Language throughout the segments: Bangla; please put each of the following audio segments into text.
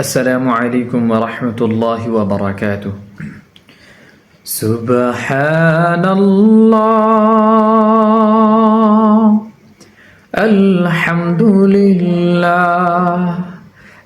السلام عليكم ورحمة الله وبركاته. سبحان الله. الحمد لله.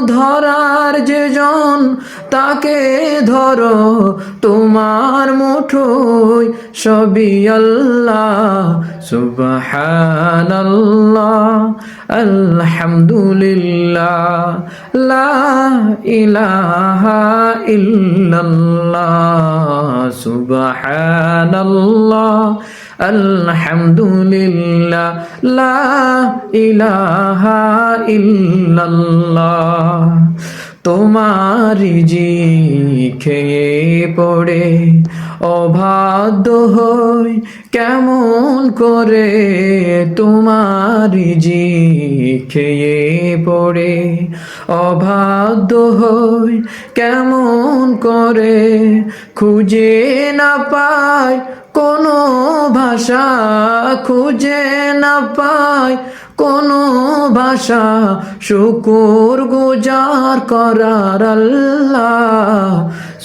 ধরার যে জন তাকে ধরো তোমার মুঠোয়। সবি আল্লাহ সুবহানাল্লাহ। আলহামদুলিল্লাহ লা ইলাহা ইল্লাল্লাহ সুবহানাল্লাহ আলহামদুলিল্লাহ লা ইলাহা ইল্লাল্লাহ তোমারি জি খেয়ে পড়ে অবাধ্য হই কেমন করে তোমারি জি খেয়ে পড়ে। অবাধ্য হই কেমন করে খুঁজে না পাই কোনো ভাষা, খুঁজে না পাই কোনো ভাষা। শুকুর গুজার করার আল্লাহ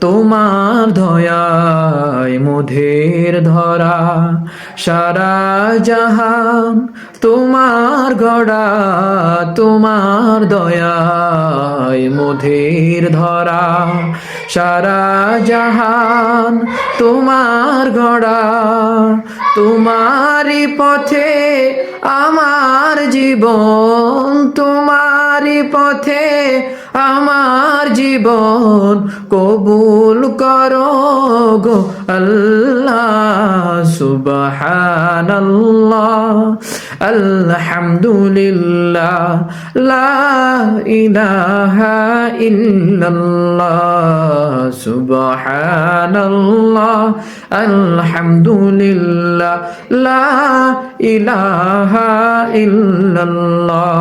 তোমার দয়ায় মোধের ধরা, সারা জাহান তোমার গড়া, তোমার দয়ায় মোধের ধরা, সারা জাহান তোমার গড়া, তোমারই পথে আমার জীবন তোমারই পথে আমার জীবন কবুল করো গো আল্লাহ, সুবহানাল্লাহ, আলহামদুলিল্লাহ, লা ইল্লাল্লাহ আলহামদুলিল্লাহ, লা ইলাহা ইল্লাল্লাহ।